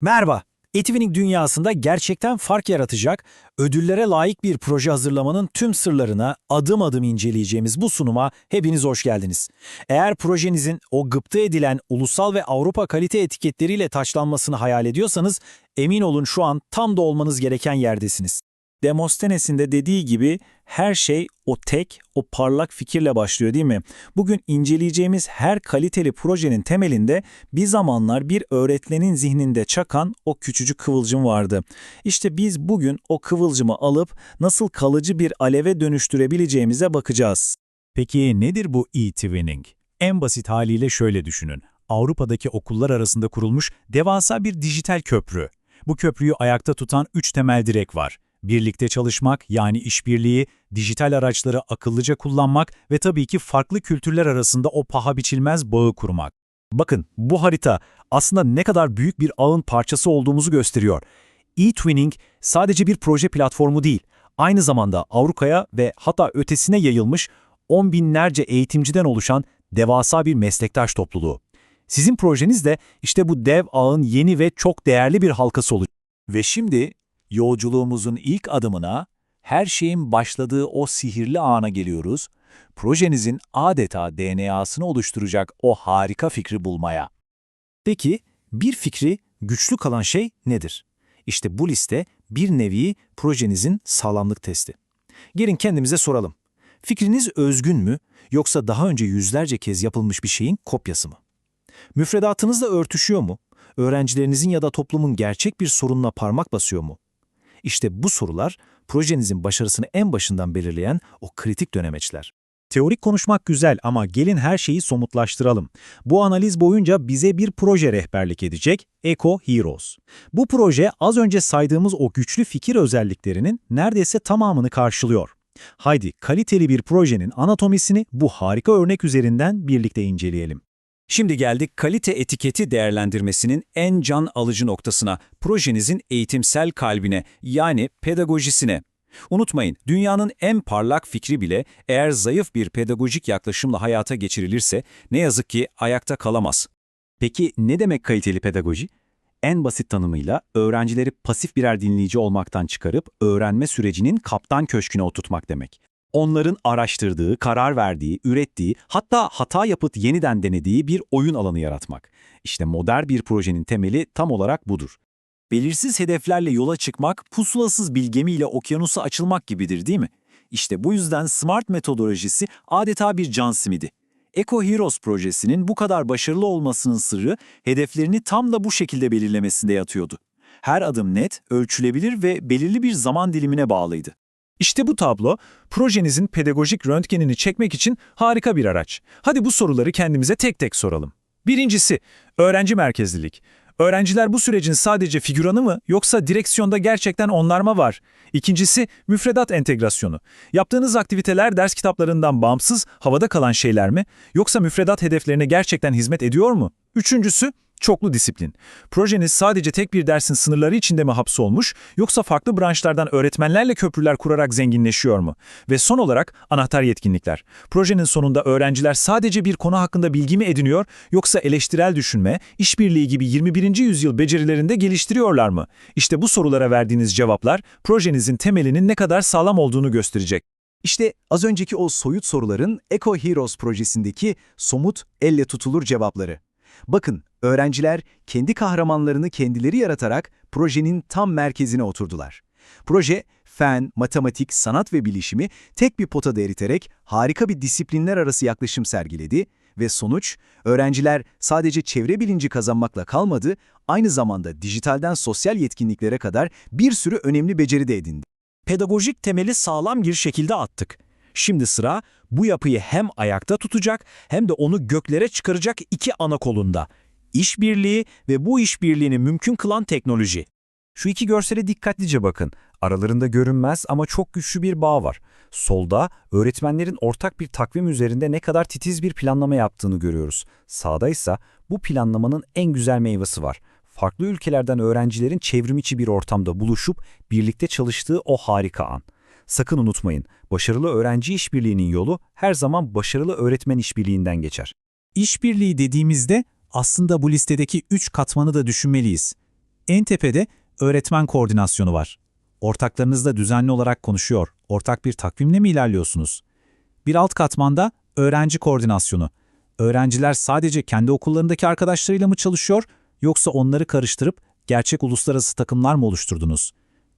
Merhaba. Etivinin dünyasında gerçekten fark yaratacak, ödüllere layık bir proje hazırlamanın tüm sırlarına adım adım inceleyeceğimiz bu sunuma hepiniz hoş geldiniz. Eğer projenizin o gıpta edilen ulusal ve Avrupa kalite etiketleriyle taçlanmasını hayal ediyorsanız emin olun şu an tam da olmanız gereken yerdesiniz. Demosthenes'in de dediği gibi her şey o tek, o parlak fikirle başlıyor değil mi? Bugün inceleyeceğimiz her kaliteli projenin temelinde bir zamanlar bir öğretmenin zihninde çakan o küçücük kıvılcım vardı. İşte biz bugün o kıvılcımı alıp nasıl kalıcı bir aleve dönüştürebileceğimize bakacağız. Peki nedir bu e-twinning? En basit haliyle şöyle düşünün. Avrupa'daki okullar arasında kurulmuş devasa bir dijital köprü. Bu köprüyü ayakta tutan üç temel direk var. Birlikte çalışmak yani işbirliği, dijital araçları akıllıca kullanmak ve tabii ki farklı kültürler arasında o paha biçilmez bağı kurmak. Bakın bu harita aslında ne kadar büyük bir ağın parçası olduğumuzu gösteriyor. E-Twinning sadece bir proje platformu değil, aynı zamanda Avrupa'ya ve hatta ötesine yayılmış on binlerce eğitimciden oluşan devasa bir meslektaş topluluğu. Sizin projeniz de işte bu dev ağın yeni ve çok değerli bir halkası olacak. Ve şimdi yolculuğumuzun ilk adımına, her şeyin başladığı o sihirli ana geliyoruz, projenizin adeta DNA'sını oluşturacak o harika fikri bulmaya. Peki bir fikri güçlü kalan şey nedir? İşte bu liste bir nevi projenizin sağlamlık testi. Gelin kendimize soralım. Fikriniz özgün mü yoksa daha önce yüzlerce kez yapılmış bir şeyin kopyası mı? Müfredatınızla örtüşüyor mu? Öğrencilerinizin ya da toplumun gerçek bir sorununa parmak basıyor mu? İşte bu sorular projenizin başarısını en başından belirleyen o kritik dönemeçler. Teorik konuşmak güzel ama gelin her şeyi somutlaştıralım. Bu analiz boyunca bize bir proje rehberlik edecek, Eco Heroes. Bu proje az önce saydığımız o güçlü fikir özelliklerinin neredeyse tamamını karşılıyor. Haydi kaliteli bir projenin anatomisini bu harika örnek üzerinden birlikte inceleyelim. Şimdi geldik kalite etiketi değerlendirmesinin en can alıcı noktasına, projenizin eğitimsel kalbine yani pedagojisine. Unutmayın, dünyanın en parlak fikri bile eğer zayıf bir pedagojik yaklaşımla hayata geçirilirse ne yazık ki ayakta kalamaz. Peki ne demek kaliteli pedagoji? En basit tanımıyla öğrencileri pasif birer dinleyici olmaktan çıkarıp öğrenme sürecinin kaptan köşküne oturtmak demek. Onların araştırdığı, karar verdiği, ürettiği, hatta hata yapıp yeniden denediği bir oyun alanı yaratmak. İşte modern bir projenin temeli tam olarak budur. Belirsiz hedeflerle yola çıkmak, pusulasız bir gemiyle okyanusa açılmak gibidir değil mi? İşte bu yüzden SMART metodolojisi adeta bir can simidi. Eco Heroes projesinin bu kadar başarılı olmasının sırrı hedeflerini tam da bu şekilde belirlemesinde yatıyordu. Her adım net, ölçülebilir ve belirli bir zaman dilimine bağlıydı. İşte bu tablo, projenizin pedagojik röntgenini çekmek için harika bir araç. Hadi bu soruları kendimize tek tek soralım. Birincisi, öğrenci merkezlilik. Öğrenciler bu sürecin sadece figüranı mı yoksa direksiyonda gerçekten onlar mı var? İkincisi, müfredat entegrasyonu. Yaptığınız aktiviteler ders kitaplarından bağımsız, havada kalan şeyler mi? Yoksa müfredat hedeflerine gerçekten hizmet ediyor mu? Üçüncüsü, Çoklu disiplin. Projeniz sadece tek bir dersin sınırları içinde mi hapsolmuş yoksa farklı branşlardan öğretmenlerle köprüler kurarak zenginleşiyor mu? Ve son olarak anahtar yetkinlikler. Projenin sonunda öğrenciler sadece bir konu hakkında bilgi mi ediniyor yoksa eleştirel düşünme, işbirliği gibi 21. yüzyıl becerilerinde geliştiriyorlar mı? İşte bu sorulara verdiğiniz cevaplar projenizin temelinin ne kadar sağlam olduğunu gösterecek. İşte az önceki o soyut soruların Eco Heroes projesindeki somut, elle tutulur cevapları. Bakın, öğrenciler kendi kahramanlarını kendileri yaratarak projenin tam merkezine oturdular. Proje, fen, matematik, sanat ve bilişimi tek bir potada eriterek harika bir disiplinler arası yaklaşım sergiledi ve sonuç, öğrenciler sadece çevre bilinci kazanmakla kalmadı, aynı zamanda dijitalden sosyal yetkinliklere kadar bir sürü önemli beceri de edindi. Pedagojik temeli sağlam bir şekilde attık. Şimdi sıra bu yapıyı hem ayakta tutacak hem de onu göklere çıkaracak iki ana kolunda. İşbirliği ve bu işbirliğini mümkün kılan teknoloji. Şu iki görsele dikkatlice bakın. Aralarında görünmez ama çok güçlü bir bağ var. Solda öğretmenlerin ortak bir takvim üzerinde ne kadar titiz bir planlama yaptığını görüyoruz. Sağda ise bu planlamanın en güzel meyvesi var. Farklı ülkelerden öğrencilerin çevrimiçi bir ortamda buluşup birlikte çalıştığı o harika an. Sakın unutmayın, başarılı öğrenci işbirliğinin yolu her zaman başarılı öğretmen işbirliğinden geçer. İşbirliği dediğimizde aslında bu listedeki üç katmanı da düşünmeliyiz. En tepede öğretmen koordinasyonu var. Ortaklarınızla düzenli olarak konuşuyor, ortak bir takvimle mi ilerliyorsunuz? Bir alt katmanda öğrenci koordinasyonu. Öğrenciler sadece kendi okullarındaki arkadaşlarıyla mı çalışıyor, yoksa onları karıştırıp gerçek uluslararası takımlar mı oluşturdunuz?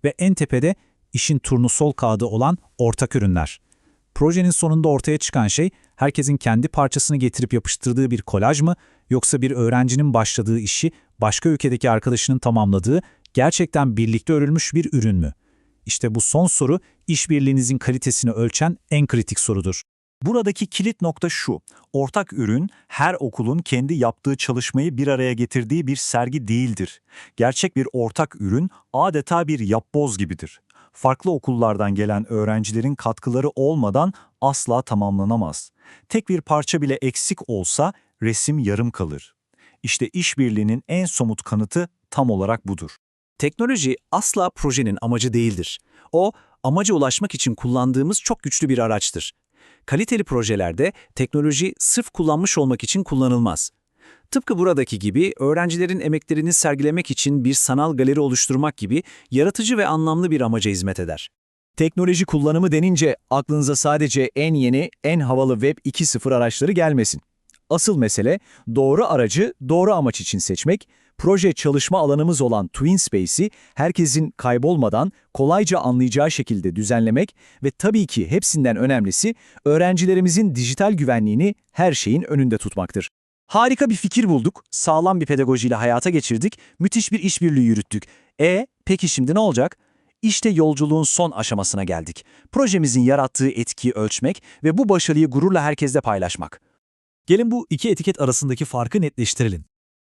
Ve en tepede işin turnusol kağıdı olan ortak ürünler. Projenin sonunda ortaya çıkan şey herkesin kendi parçasını getirip yapıştırdığı bir kolaj mı yoksa bir öğrencinin başladığı işi başka ülkedeki arkadaşının tamamladığı gerçekten birlikte örülmüş bir ürün mü? İşte bu son soru işbirliğinizin kalitesini ölçen en kritik sorudur. Buradaki kilit nokta şu. Ortak ürün her okulun kendi yaptığı çalışmayı bir araya getirdiği bir sergi değildir. Gerçek bir ortak ürün adeta bir yapboz gibidir. Farklı okullardan gelen öğrencilerin katkıları olmadan asla tamamlanamaz. Tek bir parça bile eksik olsa resim yarım kalır. İşte işbirliğinin en somut kanıtı tam olarak budur. Teknoloji asla projenin amacı değildir. O, amaca ulaşmak için kullandığımız çok güçlü bir araçtır. Kaliteli projelerde teknoloji sırf kullanmış olmak için kullanılmaz. Tıpkı buradaki gibi öğrencilerin emeklerini sergilemek için bir sanal galeri oluşturmak gibi yaratıcı ve anlamlı bir amaca hizmet eder. Teknoloji kullanımı denince aklınıza sadece en yeni, en havalı Web 2.0 araçları gelmesin. Asıl mesele doğru aracı doğru amaç için seçmek, proje çalışma alanımız olan TwinSpace'i herkesin kaybolmadan kolayca anlayacağı şekilde düzenlemek ve tabii ki hepsinden önemlisi öğrencilerimizin dijital güvenliğini her şeyin önünde tutmaktır. Harika bir fikir bulduk, sağlam bir pedagojiyle hayata geçirdik, müthiş bir işbirliği yürüttük. E, peki şimdi ne olacak? İşte yolculuğun son aşamasına geldik. Projemizin yarattığı etkiyi ölçmek ve bu başarıyı gururla herkesle paylaşmak. Gelin bu iki etiket arasındaki farkı netleştirelim.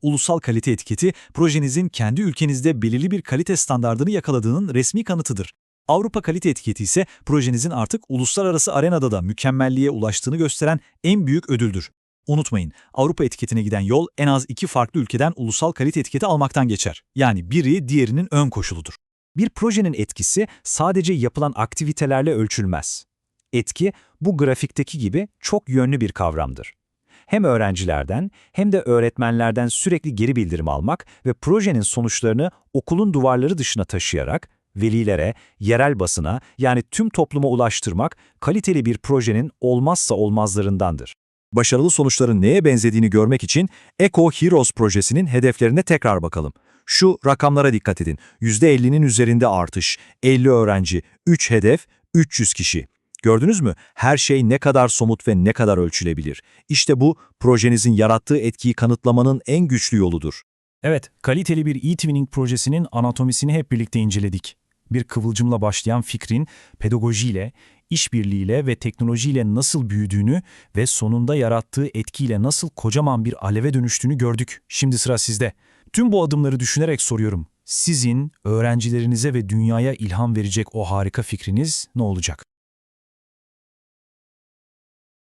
Ulusal kalite etiketi, projenizin kendi ülkenizde belirli bir kalite standardını yakaladığının resmi kanıtıdır. Avrupa kalite etiketi ise projenizin artık uluslararası arenada da mükemmelliğe ulaştığını gösteren en büyük ödüldür. Unutmayın, Avrupa etiketine giden yol en az iki farklı ülkeden ulusal kalite etiketi almaktan geçer. Yani biri diğerinin ön koşuludur. Bir projenin etkisi sadece yapılan aktivitelerle ölçülmez. Etki, bu grafikteki gibi çok yönlü bir kavramdır. Hem öğrencilerden hem de öğretmenlerden sürekli geri bildirim almak ve projenin sonuçlarını okulun duvarları dışına taşıyarak velilere, yerel basına yani tüm topluma ulaştırmak kaliteli bir projenin olmazsa olmazlarındandır. Başarılı sonuçların neye benzediğini görmek için Eco Heroes projesinin hedeflerine tekrar bakalım. Şu rakamlara dikkat edin. %50'nin üzerinde artış, 50 öğrenci, 3 hedef, 300 kişi. Gördünüz mü? Her şey ne kadar somut ve ne kadar ölçülebilir. İşte bu, projenizin yarattığı etkiyi kanıtlamanın en güçlü yoludur. Evet, kaliteli bir e-twinning projesinin anatomisini hep birlikte inceledik. Bir kıvılcımla başlayan fikrin pedagojiyle, işbirliğiyle ve teknolojiyle nasıl büyüdüğünü ve sonunda yarattığı etkiyle nasıl kocaman bir aleve dönüştüğünü gördük. Şimdi sıra sizde. Tüm bu adımları düşünerek soruyorum. Sizin öğrencilerinize ve dünyaya ilham verecek o harika fikriniz ne olacak?